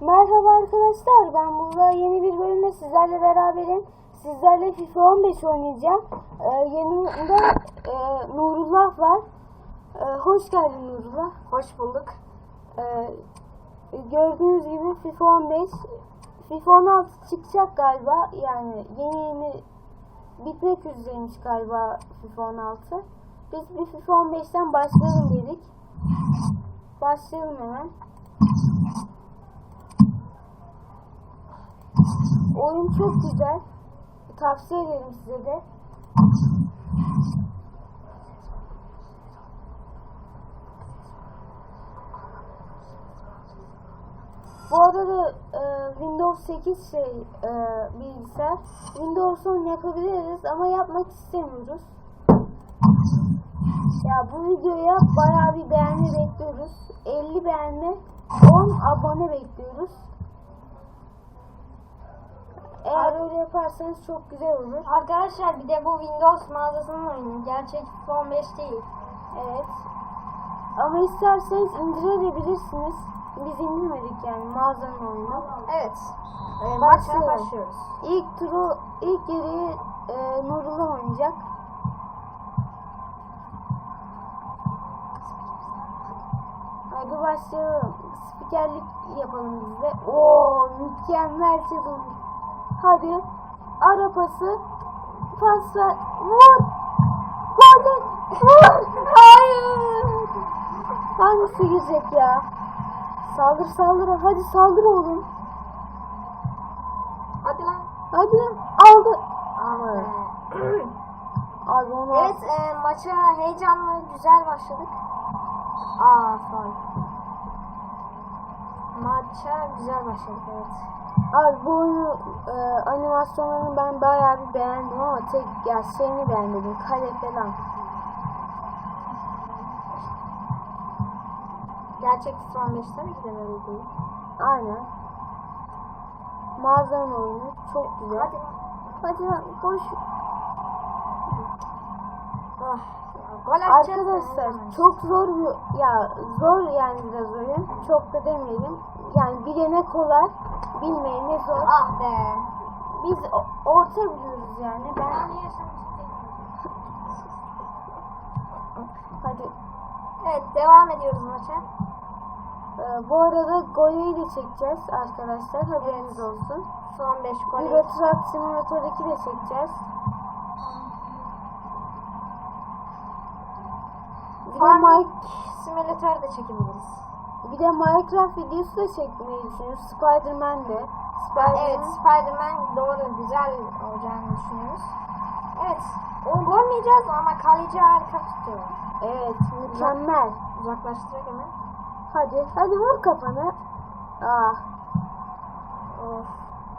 Merhaba arkadaşlar ben burada yeni bir bölümde sizlerle beraberim. Sizlerle FIFA 15 oynayacağım. Ee, yanımda e, Nurullah var. Ee, hoş geldin Nurullah. Hoş bulduk. Ee, gördüğünüz gibi FIFA 15 FIFA 16 çıkacak galiba. Yani yeni yeni bitmek üzereymiş galiba FIFA 16. Biz bir FIFA 15'ten başlayalım dedik. Başlayalım hemen. Oyun çok güzel. Tavsiye ederim size de. Bu arada e, Windows 8 şey e, bilgisayar. Windows 10 yapabiliriz ama yapmak istemiyoruz. Ya bu videoya bayağı bir beğeni bekliyoruz. 50 beğeni, 10 abone bekliyoruz. Eğer öyle yaparsanız çok güzel olur. Arkadaşlar bir de bu Windows mağazasının oyunu. Gerçek FIFA 15 değil. Evet. Ama isterseniz indirebilirsiniz. Biz indirmedik yani mağazanın oyunu. Evet. Ee, Başlayalım. başlıyoruz. İlk turu, ilk yarıyı e, Nurullah oynayacak. Hadi başlayalım. Spikerlik yapalım biz de. Oo mükemmel çalım. Hadi. Ara pası. Pas ver. Vur. Hadi. Vur. Hayır. Hangisi girecek ya? Saldır saldır. Hadi saldır oğlum. Hadi lan. Hadi lan. Aldı. Ama. Abi onu evet e, maça heyecanlı güzel başladık. Aa faul. Maça güzel başladık evet. Abi bu oyunu e, animasyonlarını ben bayağı bir beğendim ama tek ya şeyini beğenmedim. Kale falan. Gerçek FIFA 15 tabii ki de böyle değil. Aynen. Mağazanın oyunu çok güzel. Hadi. Hadi lan koş. Ah. Arkadaşlar çok zor bir ya zor yani biraz oyun. Çok da demeyelim. Yani bilene kolay, bilmeyene zor. Ah be. Biz orta biliyoruz yani. Ben hadi Evet devam ediyoruz maça. Ee, bu arada golü de çekeceğiz arkadaşlar. Haberiniz olsun. Son 5 gol. Truck Simulator 2 de çekeceğiz. De, Mike, Simulator da çekebiliriz. bir de Minecraft videosu da çekmeyi düşünüyoruz. Spider-Man de. Spider-Man. Evet Spider-Man doğru güzel olacağını düşünüyoruz. Evet. O gol mü yiyeceğiz ama kaleci harika tutuyor. Evet, mükemmel. Uzaklaştıracak hemen. Hadi, hadi vur kafanı. Ah, Of.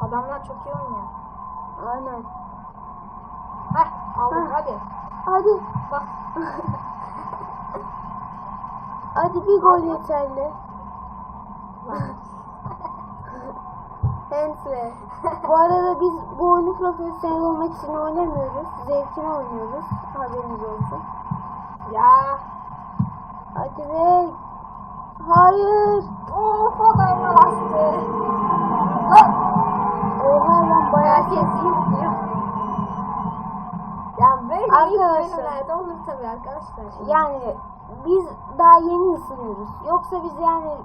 Adamlar çok iyi oynuyor. aynen. Heh aldık Heh. hadi. Hadi, Bak. hadi bir gol yeterli. Hensle. bu arada biz bu oyunu profesyonel olmak için oynamıyoruz. Zevkine oynuyoruz. Haberiniz olsun. ya. Hadi be. Hayır. Of adamlar bastı. Oha lan bayağı Herkes Arkadaşlar. olur tabii arkadaşlar. Yani biz daha yeni ısınıyoruz. Yoksa biz yani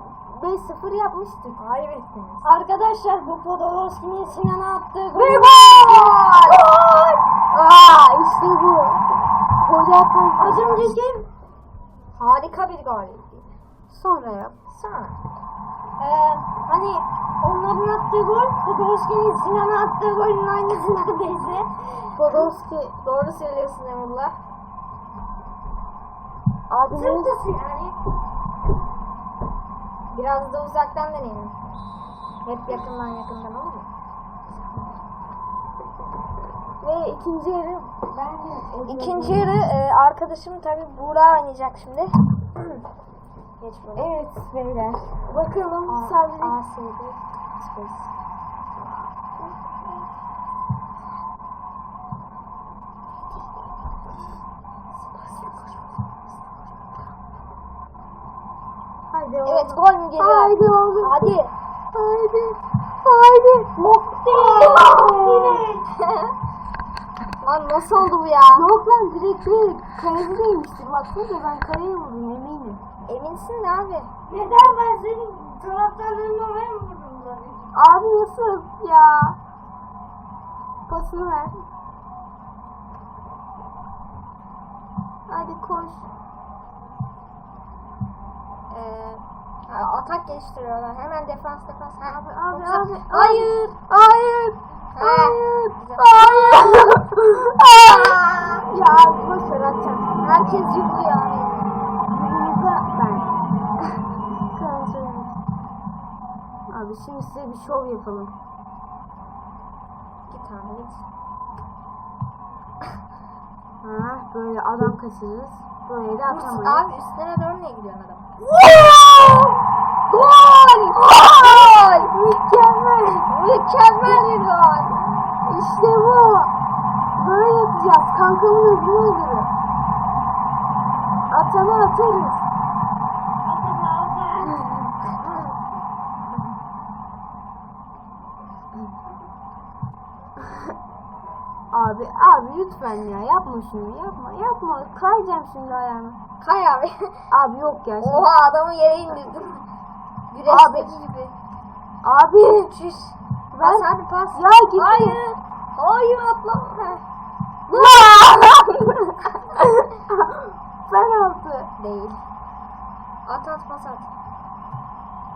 5-0 yapmıştık. Ayıp ettiniz. Arkadaşlar bu Podolski'nin Sinan'a attığı gol. Ve gol! Aa işte bu. Gol önceki Harika bir gol. Sonra yap. Sonra. Ee, hani onların attığı gol Podolski'nin Sinan'a attığı golün aynısı neredeyse. Podolski Doğru söylüyorsun Emrullah. abi ne? Zırtısı yani. Biraz da uzaktan deneyelim. Hep yakından yakından olur mu? Ve ikinci yarı ben de İkinci yarı e, arkadaşım tabi Buğra oynayacak şimdi. Geç. Evet beyler. Bakalım A, Sabri. A, S, D, space. Haydi Evet oğlum. gol mü geliyor? Haydi oğlum. Hadi. Haydi. Haydi. Haydi. Lan nasıl oldu bu ya? Yok lan direkt direkt kaleci değmiştir. Baksana ben kaleye vurdum eminim. Eminsin abi. Neden ben senin taraftarlarının oraya mı vurdum? Abi nasıl ya? Pasını ver. Hadi koş. Ee, atak geliştiriyorlar. Hemen defans defans. Ha, Abi abi abi. Hayır. Hayır. Ha, Hayır. güzel. Hayır. ya boş ver atacağım. Herkes yıkıyor. Abi şimdi size bir şov yapalım. Git abi git. Ha, böyle adam kaçırırız. Böyle de atamayız. Abi üstüne doğru niye gidiyorsun adam? Gol! Gol! Mükemmel! Mükemmel bir gol. İşte bu! Böyle yapacağız. Kankamın ödülü ödülü. Atana atarız. Abi, abi lütfen ya yapma şunu yapma yapma kayacağım şimdi ayağına. Kay abi. Abi yok ya. şimdi- Oha adamı yere indirdim. Güreşteki gibi. Abi Çüş. ver. Pas hadi pas. Ya git. Hayır. Hayır atla. Penaltı. Değil. At at pas at.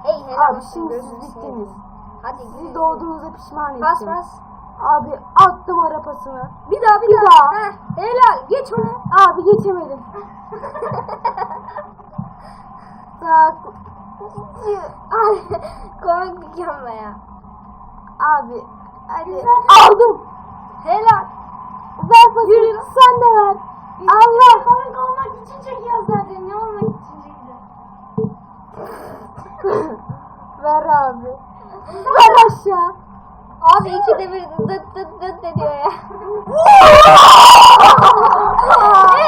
Hey helal Abi olsun, şimdi siz bittiniz. Hadi Sizi gidelim. doğduğunuza pişman. Pas pas. Abi attım arapasını. Bir daha bir, Bir daha. daha. Heh, helal geç onu. Abi geçemedim. Tak. Ay, Komik bir gömme ya. Abi hadi. Aldım. Helal. Ver pası. Sen de ver. Allah. Komik olmak için çekiyor zaten. Ne olmak için çekiyor? ver abi. Ver aşağı. Abi ikide bir dıt dıt dıt ediyor ya.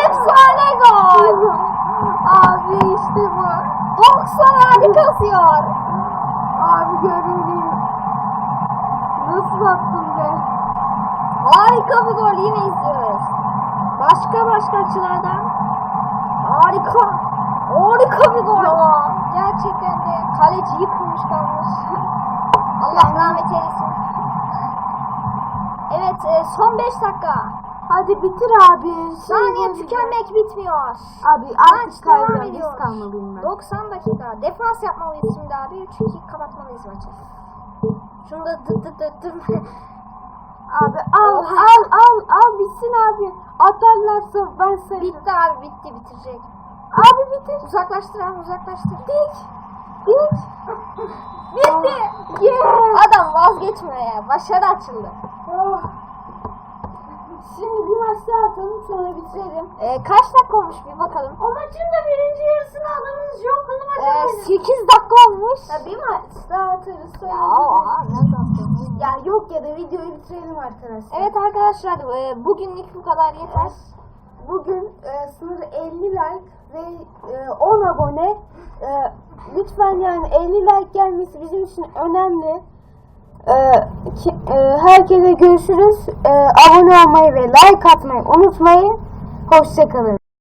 Efsane gol. Abi işte bu. 90 hadi kasıyor. Abi görünüyor. Nasıl attın be? Harika bir gol yine izliyoruz. Başka başka açılardan. Harika. Harika bir gol. Gerçekten de kaleci yıkılmış kalmış. Allah rahmet eylesin. Evet e, son 5 dakika. Hadi bitir abi. Saniye böyle- tükenmek bitmiyor. Abi artık devam kaybeden ediyor. biz kalmalıyım ben. 90 dakika. Defans yapmalıyız şimdi abi. 3-2 kapatmalıyız maçı. Şunu da dıt dıt dıt dıt. Abi al al al al bitsin abi. Atarlarsa ben sayarım. Bitti abi bitti bitirecek. Abi bitir. Uzaklaştır abi uzaklaştır. Dik. Dik. Bitti. Yeah. Adam vazgeçmiyor ya. Başarı açıldı. Oh. Şimdi bir maç daha atalım sonra bitirelim. Ee, kaç dakika olmuş bir bakalım. O maçın da birinci yarısını adamınız yok. Bunu maça Ee, koyduk. 8 dakika olmuş. Ya bir maç daha atarız sonra. Ya oha? Ya yok ya da videoyu bitirelim arkadaşlar. Evet arkadaşlar e, bugünlük bu kadar yeter. Bugün e, sınırı 50 like ve e, 10 abone. E, lütfen yani 50 like gelmesi bizim için önemli. E, ki- e, herkese görüşürüz. E, abone olmayı ve like atmayı unutmayın. Hoşçakalın.